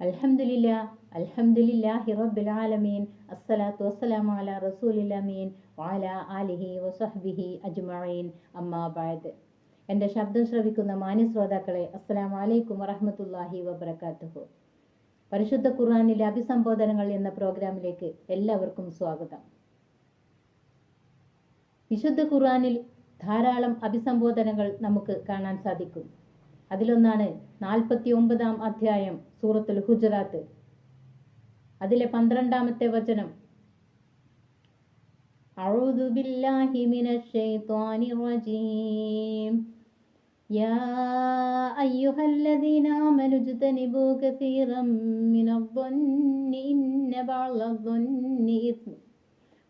അൽഹംദുലില്ലാ അൽഹംദുലില്ലാഹി റബ്ബിൽ ആലമീൻ അസ്സലാത്തു വസ്സലാമു അലാ റസൂലിൽ വാല ആലിഹി വസഹ്ബിഹി അജ്മഈൻ. അമ്മാ ബഅദ്. എന്റെ ശബ്ദം ശ്രവിക്കുന്ന മാന്യ ശ്രോതാക്കളെ അസ്സലാമു അലൈക്കും വബർക്കാത്തുഹു പരിശുദ്ധ ഖുർആാനിലെ അഭിസംബോധനങ്ങൾ എന്ന പ്രോഗ്രാമിലേക്ക് എല്ലാവർക്കും സ്വാഗതം. വിശുദ്ധ ഖുർആാനിൽ ധാരാളം അഭിസംബോധനകൾ നമുക്ക് കാണാൻ സാധിക്കും. അതിലൊന്നാണ് നാൽപ്പത്തി ഒമ്പതാം അധ്യായം സൂറത്തുൽ ഹുജറാത്ത് അതിലെ പന്ത്രണ്ടാമത്തെ വചനം أعوذ بالله من الشيطان الرجيم يا أيها الذين آمنوا اجتنبوا كثيرا من الظن إن بعض الظن إثم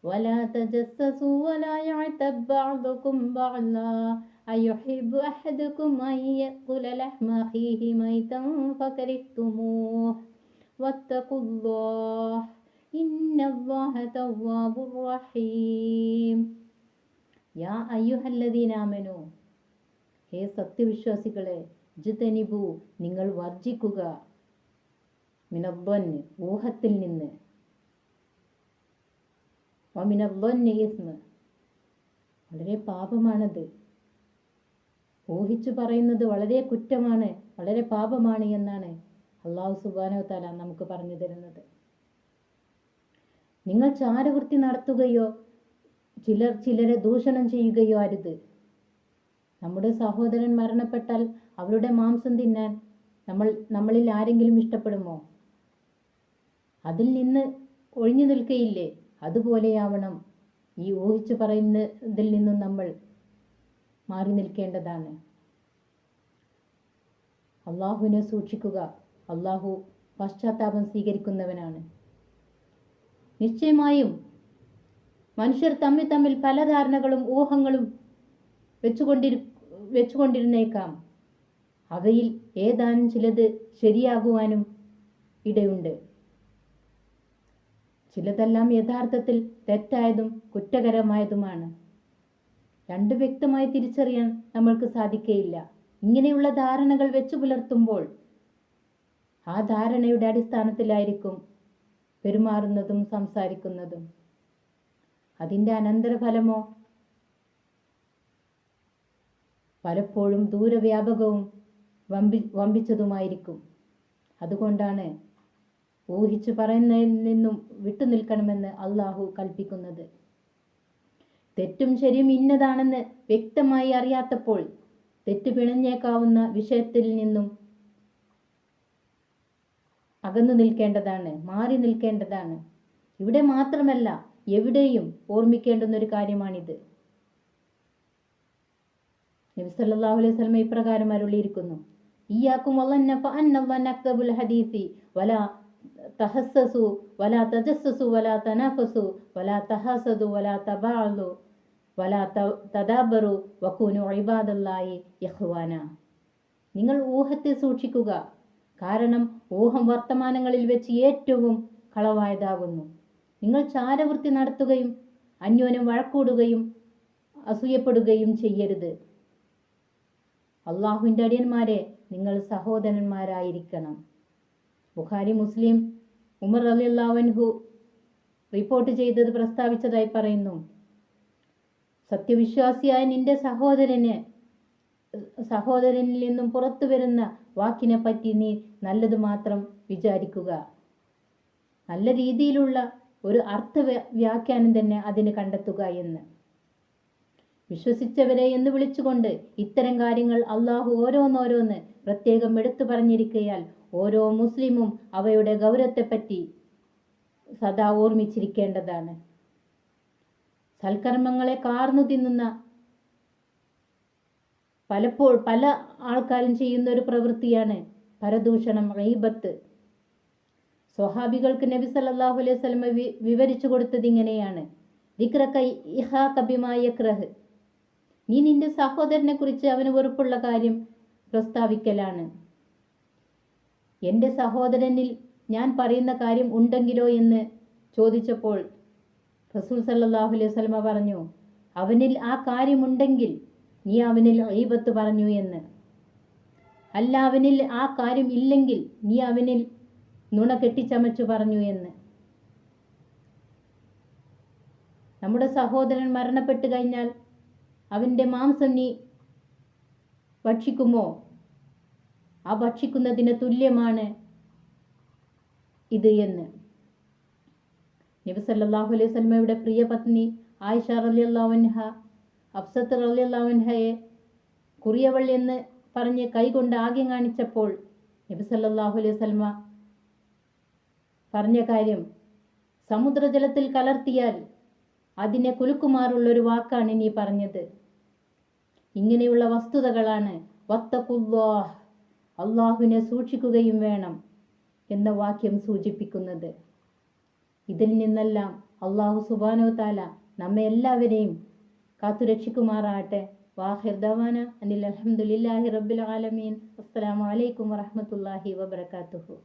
ولا تجسسوا ولا يعتب بعضكم بعضا أيحب أحدكم أن يأكل لحم أخيه ميتا فكرهتموه واتقوا الله إن الله تواب رحيم يا أيها الذين آمنوا ഹേ സത്യവിശ്വാസികളെ ജിതനിബു നിങ്ങൾ വർജിക്കുക മിനബ്ബന് ഊഹത്തിൽ നിന്ന് വമിനബ്ബന് ഇസ്മ വളരെ പാപമാണത് ഊഹിച്ചു പറയുന്നത് വളരെ കുറ്റമാണ് വളരെ പാപമാണ് എന്നാണ് അള്ളാഹു സുബാനോ താല നമുക്ക് പറഞ്ഞു തരുന്നത്. നിങ്ങൾ ചാരവൃത്തി നടത്തുകയോ ചിലർ ചിലരെ ദൂഷണം ചെയ്യുകയോ അരുത്. നമ്മുടെ സഹോദരൻ മരണപ്പെട്ടാൽ അവരുടെ മാംസം തിന്നാൻ നമ്മൾ നമ്മളിൽ ആരെങ്കിലും ഇഷ്ടപ്പെടുമോ? അതിൽ നിന്ന് ഒഴിഞ്ഞു നിൽക്കയില്ലേ? അതുപോലെയാവണം. ഈ ഊഹിച്ചു പറയുന്നതിൽ നിന്നും നമ്മൾ മാറി നിൽക്കേണ്ടതാണ്. അള്ളാഹുവിനെ സൂക്ഷിക്കുക. അള്ളാഹു പശ്ചാത്താപം സ്വീകരിക്കുന്നവനാണ്. നിശ്ചയമായും മനുഷ്യർ തമ്മിൽ തമ്മിൽ പല ധാരണകളും ഊഹങ്ങളും വെച്ചുകൊണ്ടിരി വെച്ചുകൊണ്ടിരുന്നേക്കാം. അവയിൽ ഏതാനും ചിലത് ശരിയാകുവാനും ഇടയുണ്ട്. ചിലതെല്ലാം യഥാർത്ഥത്തിൽ തെറ്റായതും കുറ്റകരമായതുമാണ്. രണ്ട് വ്യക്തമായി തിരിച്ചറിയാൻ നമ്മൾക്ക് സാധിക്കയില്ല. ഇങ്ങനെയുള്ള ധാരണകൾ വെച്ചു പുലർത്തുമ്പോൾ ആ ധാരണയുടെ അടിസ്ഥാനത്തിലായിരിക്കും പെരുമാറുന്നതും സംസാരിക്കുന്നതും. അതിന്റെ അനന്തരഫലമോ? പലപ്പോഴും ദൂരവ്യാപകവും വമ്പി വമ്പിച്ചതുമായിരിക്കും. അതുകൊണ്ടാണ് ഊഹിച്ചു പറയുന്നതിൽ നിന്നും വിട്ടുനിൽക്കണമെന്ന് അള്ളാഹു കൽപ്പിക്കുന്നത്. തെറ്റും ശരിയും ഇന്നതാണെന്ന് വ്യക്തമായി അറിയാത്തപ്പോൾ തെറ്റ് പിണഞ്ഞേക്കാവുന്ന വിഷയത്തിൽ നിന്നും അകന്നു നിൽക്കേണ്ടതാണ് മാറി നിൽക്കേണ്ടതാണ്. ഇവിടെ മാത്രമല്ല എവിടെയും ഓർമ്മിക്കേണ്ടുന്ന ഒരു കാര്യമാണിത്. നബി സല്ലല്ലാഹു അലൈഹി വസല്ലം ഇപ്രകാരം അരുളിയിരിക്കുന്നു. ഇയ്യാക്കും വല്ലന്ന ഫഅന്ന നക്തബുൽ ഹദീസി വലാ തഹസ്സസു വലാ തജസ്സസു വലാ തനാഫസു വലാ തഹാസദു വലാ തബാഅലു വലാ തദാബറു വകൂനു ഇബാദല്ലാഹി യഹ്വാന നിങ്ങൾ ഊഹത്തെ സൂക്ഷിക്കുക. കാരണം ഊഹം വർത്തമാനങ്ങളിൽ വെച്ച് ഏറ്റവും കളവായതാകുന്നു. നിങ്ങൾ ചാരവൃത്തി നടത്തുകയും അന്യോന്യം വഴക്കൂടുകയും അസൂയപ്പെടുകയും ചെയ്യരുത്. അള്ളാഹുവിന്റെ അടിയന്മാരെ നിങ്ങൾ സഹോദരന്മാരായിരിക്കണം. ബുഖാരി മുസ്ലിം ഉമർ അലി അള്ളാഹൻഹു റിപ്പോർട്ട് ചെയ്തത് പ്രസ്താവിച്ചതായി പറയുന്നു. സത്യവിശ്വാസിയായ നിന്റെ സഹോദരന് സഹോദരനിൽ നിന്നും പുറത്തു വരുന്ന വാക്കിനെ പറ്റി നീ നല്ലത് മാത്രം വിചാരിക്കുക. നല്ല രീതിയിലുള്ള ഒരു അർത്ഥ വ്യാഖ്യാനം തന്നെ അതിന് കണ്ടെത്തുക എന്ന്. വിശ്വസിച്ചവരെ എന്ന് വിളിച്ചുകൊണ്ട് ഇത്തരം കാര്യങ്ങൾ അള്ളാഹു ഓരോന്നോരോന്ന് പ്രത്യേകം എടുത്തു പറഞ്ഞിരിക്കയാൽ ഓരോ മുസ്ലിമും അവയുടെ ഗൗരവത്തെപ്പറ്റി സദാ ഓർമ്മിച്ചിരിക്കേണ്ടതാണ്. സൽക്കർമ്മങ്ങളെ കാർന്നു തിന്നുന്ന പലപ്പോൾ പല ആൾക്കാരും ചെയ്യുന്ന ഒരു പ്രവൃത്തിയാണ് പരദൂഷണം റീബത്ത് സ്വഹാബികൾക്ക് നബി സല്ലല്ലാഹു അലൈഹി വസല്ലമ വി- വിവരിച്ചു കൊടുത്തത് ഇങ്ങനെയാണ്. നീ നിന്റെ സഹോദരനെ കുറിച്ച് അവന് വെറുപ്പുള്ള കാര്യം പ്രസ്താവിക്കലാണ്. എന്റെ സഹോദരനിൽ ഞാൻ പറയുന്ന കാര്യം ഉണ്ടെങ്കിലോ എന്ന് ചോദിച്ചപ്പോൾ റസൂൽ സല്ലാഹു അലൈഹി വസല്ലമ പറഞ്ഞു അവനിൽ ആ കാര്യമുണ്ടെങ്കിൽ നീ അവനിൽ ഐബത്ത് പറഞ്ഞു എന്ന്. അല്ല അവനിൽ ആ കാര്യം ഇല്ലെങ്കിൽ നീ അവനിൽ നുണ കെട്ടിച്ചമച്ചു പറഞ്ഞു എന്ന്. നമ്മുടെ സഹോദരൻ മരണപ്പെട്ടു കഴിഞ്ഞാൽ അവന്റെ മാംസം നീ ഭക്ഷിക്കുമോ? ആ ഭക്ഷിക്കുന്നതിന് തുല്യമാണ് ഇത് എന്ന്. നബി സല്ലല്ലാഹു അലൈഹി വസല്ലമയുടെ പ്രിയ പത്നി ആയിഷ റളിയല്ലാഹു അൻഹ അഫ്സത്ത് റളിയല്ലാഹു അൻഹയെ കുറിയവൾ എന്ന് പറഞ്ഞ് കൈകൊണ്ട് ആഗ്യം കാണിച്ചപ്പോൾ നബി സല്ലല്ലാഹു അലൈഹി വസല്ലമ പറഞ്ഞ കാര്യം സമുദ്രജലത്തിൽ കലർത്തിയാൽ അതിനെ കുലുക്കുമാറുള്ളൊരു വാക്കാണ് നീ പറഞ്ഞത്. ഇങ്ങനെയുള്ള വസ്തുതകളാണ് വത്തഖുല്ലാഹ് അള്ളാഹുവിനെ സൂക്ഷിക്കുകയും വേണം എന്ന വാക്യം സൂചിപ്പിക്കുന്നത്. ഇതിൽ നിന്നെല്ലാം അള്ളാഹു സുബാനോ താല നമ്മെ എല്ലാവരെയും കാത്തുരക്ഷിക്കുമാറാകട്ടെ. വാഹിർ ദവാന അനിൽ അലഹമുല്ലാഹി റബ്ബിൽ ആലമീൻ. അസ്സലാമു അലൈക്കും വറഹ്മത്തുള്ളാഹി വബറകാതുഹു.